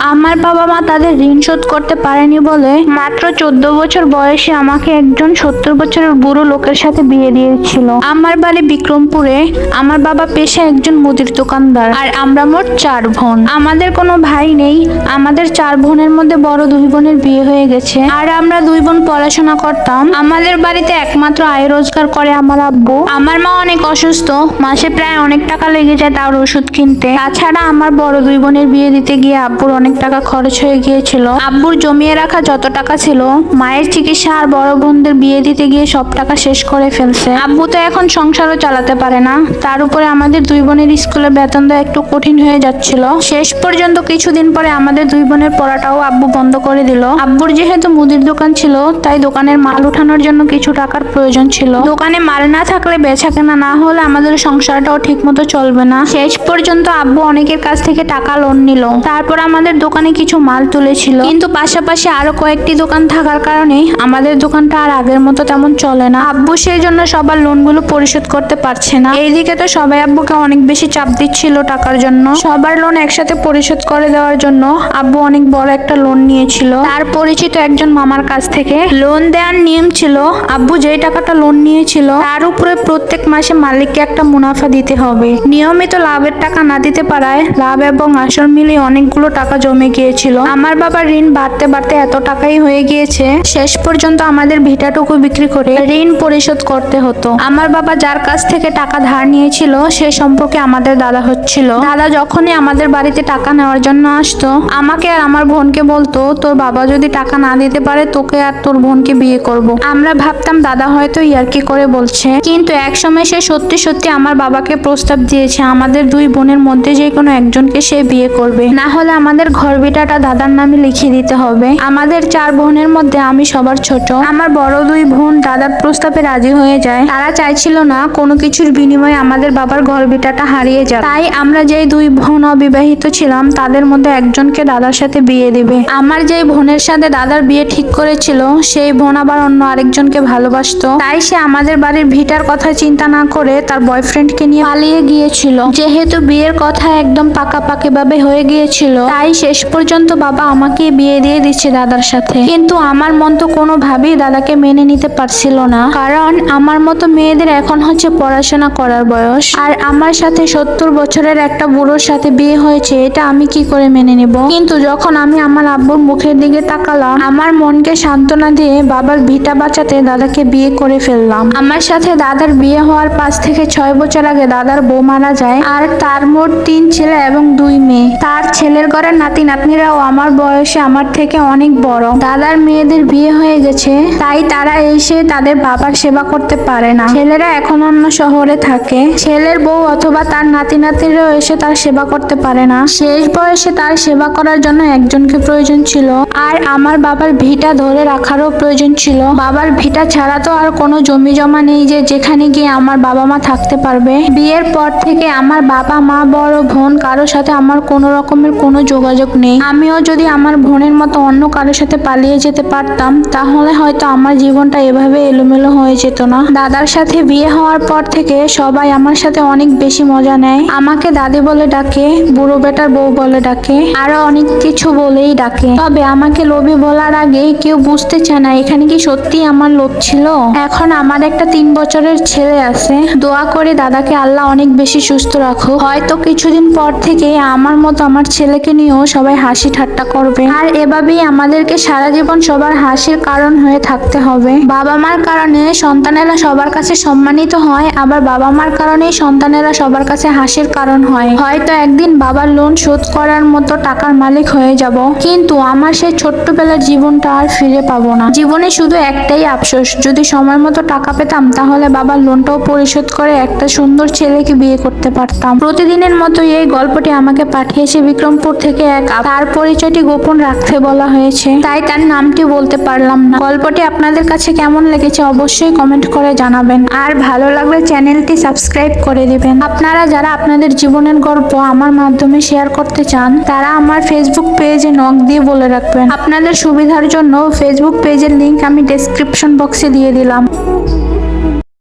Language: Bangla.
আমার বাবা মা তাদের ঋণ শোধ করতে পারেনি বলে মাত্র চোদ্দ বছর বয়সে আমাকে একজন সত্তর বছরের বুড়ো লোকের সাথে বিয়ে দিয়েছিল। আমার বাড়ি বিক্রমপুরে। আমার বাবা পেশা একজন মুদির দোকানদার। আর আমরা মোট চার বোন। আমাদের কোনো ভাই নেই। আমাদের চার বোনের মধ্যে বড় দুই বোনের বিয়ে হয়ে গেছে। আর আমরা দুই বোন পড়াশোনা করতাম। আমাদের বাড়িতে একমাত্র আয় রোজগার করে আমার আব্বু। আমার মা অনেক অসুস্থ। মাসে প্রায় অনেক টাকা লেগে যায় তার ওষুধ কিনতে। তাছাড়া আমার বড় দুই বোনের বিয়ে দিতে গিয়ে আব্বুর অনেক টাকা খরচ হয়ে গিয়েছিল। আব্বুর জমিয়ে রাখা যত টাকা ছিল, মায়ের চিকিৎসা আর বড় বোনদের বিয়ে দিতে গিয়ে সব টাকা শেষ করে ফেলছে। আব্বু তো এখন সংসারও চালাতে পারে না। তার উপরে আমাদের দুই বোনের স্কুলে বেতন দেওয়া একটু কঠিন হয়ে যাচ্ছিল। শেষ পর্যন্ত কিছুদিন পরে আমাদের দুই বোনের পড়াটাও আব্বু বন্ধ করে দিল। আব্বুর যেহেতু মুদির দোকান ছিল, তাই দোকানের মাল উঠানোর জন্য কিছু টাকার প্রয়োজন ছিল। দোকানে মাল না থাকলে বেচা কেনা না হলে আমাদের সংসারটাও ঠিক মতো চলবে না। শেষ পর্যন্ত আব্বু অনেকের কাছ থেকে টাকা লোন নিল। তারপর আমাদের দোকানে কিছু মাল তুলেছিল। কিন্তু পাশাপাশি আরও কয়েকটি দোকান থাকার কারণে আমাদের দোকানটা আর আগের মতো তেমন চলে না। আব্বু সেই জন্য সবার লোনগুলো পরিশোধ করতে পারছে না। এইদিকে তো সবাই আব্বুকে অনেক বেশি চাপ দিচ্ছিল টাকার জন্য। সবার লোন একসাথে পরিশোধ করে দেওয়ার জন্য আব্বু অনেক বড় একটা লোন নিয়েছিল। তার পরিচিত একজন মামার কাছ থেকে লোন দেওয়ার নিয়ম ছিল, আব্বু যেই টাকাটা লোন নিয়েছিল, তার উপরে প্রত্যেক মাসে মালিককে একটা মুনাফা দিতে হবে। নিয়মিত লাভের টাকা না দিতে পারায় লাভ এবং আসল মিলিয়ে অনেকগুলো টাকা জমে গিয়েছিল। আমার বাবার ঋণ বাড়তে বাড়তে এত টাকাই হয়ে গিয়েছে, শেষ পর্যন্ত আমাদের ভিটাটুকু বিক্রি করে ঋণ পরিশোধ করতে হতো। আমার বাবা যার কাছ থেকে টাকা ধার নিয়েছিল, সে সম্পর্কে আমাদের দাদা হচ্ছিল। দাদা যখনই আমাদের বাড়িতে টাকা নেওয়ার জন্য আসতো, আমাকে আর আমার বোনকে বলতো, তোর বাবা যদি টাকা না দিতে পারে, তোকে আর তোর বোনকে বিয়ে করব। আমরা ভাবতাম, দাদা হয়তো ইয়ার্কি করে বলছে? কিন্তু একসময় সে সত্যি সত্যি আমার বাবাকে প্রস্তাব দিয়েছে, আমাদের দুই বোনের মধ্যে যে কোনো একজনকে সে বিয়ে করবে। না হলে আমাদের ঘর বিটাটা দাদার নামে লিখিয়ে দিতে হবে। আমাদের চার বোনের মধ্যে আমি সবার ছোট। আমার বড় দুই বোন দাদার প্রস্তাবে রাজি হয়ে যায়। তারা চাইছিল না কোনো কিছুর বিনিময়ে আমাদের বাবার ঘর বিটাটা হারিয়ে যায় তাই আমরা যেই দুই বোন অবিবাহিত ছিলাম, তাদের মধ্যে একজনকে দাদার সাথে বিয়ে দিবে। আমার যেই বোনের সাথে দাদার বিয়ে ঠিক করেছিল, সেই বোন আবার অন্য আরেকজনকে ভালোবাসতো। তাই সে আমাদের বাড়ির ভিটার কথা চিন্তা না করে তার বয়ফ্রেন্ডকে নিয়ে পালিয়ে গিয়েছিল। যেহেতু বিয়ের কথা একদম পাকাপাকি ভাবে হয়ে গিয়েছিল, তাই শেষ পর্যন্ত বাবা আমাকে বিয়ে দিয়ে দিচ্ছে দাদার সাথে। কিন্তু আমার মন তো কোনোভাবেই দাদাকে মেনে নিতে পারছিল না। কারণ আমার মতো মেয়েদের এখন হচ্ছে পড়াশোনা করার বয়স। আর আমার সাথে সত্তর বছরের একটা বুড়োর সাথে বিয়ে হয়েছে, এটা আমি কি করে মেনে নেব? কিন্তু যখন আমি আমার আব্বুর মুখের দিকে তাকালাম, আমার মনকে সান্ত্বনা দিয়ে বাবার ভিটা বাঁচাতে দাদাকে বিয়ে করে ফেললাম। আমার সাথে দাদার বিয়ে হওয়ার পাঁচ থেকে ছয় বছর আগে দাদার বউ মারা যায়, আর তার মোট তিন ছেলে এবং দুই মেয়ে। তার ছেলের ঘরের নাতি নাতনিরাও আমার বয়সে আমার থেকে অনেক বড়। দাদার মেয়েদের বিয়ে হয়ে গেছে, তাই তারা এসে তাদের বাবার সেবা করতে পারে না। ছেলেরা এখন অন্য শহরে থাকে। ছেলের বউ অথবা তার নাতি নাতিরাও এসে তার সেবা করতে পারে না। শেষ বয়সে তার সেবা করার জন্য একজনকে প্রয়োজন ছিল। আর আমার বাবার ভিটা ধরে রাখারও প্রয়োজন ছিল। বাবার ভিটা ছাড়া তো আর কোনো জমি জমা নেই যে যেখানে গিয়ে আমার বাবা মা থাকতে পারবে। বিয়ের পর থেকে আমার বাবা, মা, বড়, বোন কারোর সাথে আমার কোনো রকমের কোনো যোগাযোগ নেই। আমিও যদি আমার বোনের মতো অন্য কারোর সাথে পালিয়ে যেতে পারতাম, তাহলে হয়তো আমার জীবনটা এভাবে এলোমেলো হয়ে যেত না। দাদার সাথে বিয়ে হওয়ার পর থেকে সবাই আমার সাথে অনেক বেশি মজা নেয়। আমাকে দাদি বলে ডাকে, বুড়ো বেটার বউ বলে ডাকে, আরও অনেক কিছু বলেই ডাকে। তবে আমাকে লোভী বলার আগে কেউ বুঝতে চায় না, এখানে কি সত্যি আমার লোভ ছিল? এখন আমার একটা তিন বছরের ছেলে আছে। দোয়া করে দাদাকে আল্লাহ অনেক বেশি সুস্থ রাখো হয়তো কিছুদিন পর থেকে আমার মতো আমার ছেলেকে নিয়েও সবাই হাসি ঠাট্টা করবে। আর এভাবেই আমাদেরকে সারা জীবন সবার হাসির কারণ হয়ে থাকতে হবে। বাবা মার কারণে সন্তানেরা সবার কাছে সম্মানিত হয়, আবার বাবা মার কারণেই সন্তানেরা সবার কাছে হাসির কারণ হয়। হয়তো একদিন বাবার লোন শোধ করার মতো টাকার মালিক হয়ে যাব, কিন্তু আমার সেই ছোট্টবেলার জীবনটা আর ফিরে পাবো না। জীবনে শুধু একটাই আফসোস, যদি সময় মতো টাকা পেতাম, তাহলে বাবার লোনটাও পরিশোধ করে একটা সুন্দর ছেলেকে বিয়ে করতে পারতাম। প্রতিদিনের মতো এই গল্পটি আমাকে পাঠিয়েছে বিক্রমপুর থেকে এক তার পরিচয়টি গোপন রাখতে বলা হয়েছে। তাই তার নামটি বলতে পারলাম না। গল্পটি আপনাদের কাছে কেমন লেগেছে অবশ্যই কমেন্ট করে জানাবেন। আর ভালো লাগলে চ্যানেলটি সাবস্ক্রাইব করে দিবেন। আপনারা যারা আপনাদের জীবনের গল্প আমার মাধ্যমে শেয়ার করতে চান, তারা আমার ফেসবুক পেজে নক দিয়ে বলে রাখবেন। আপনাদের সুবিধার জন্য ফেসবুক পেজের লিংক আমি ডেসক্রিপশন বক্সে দিয়ে দিলাম।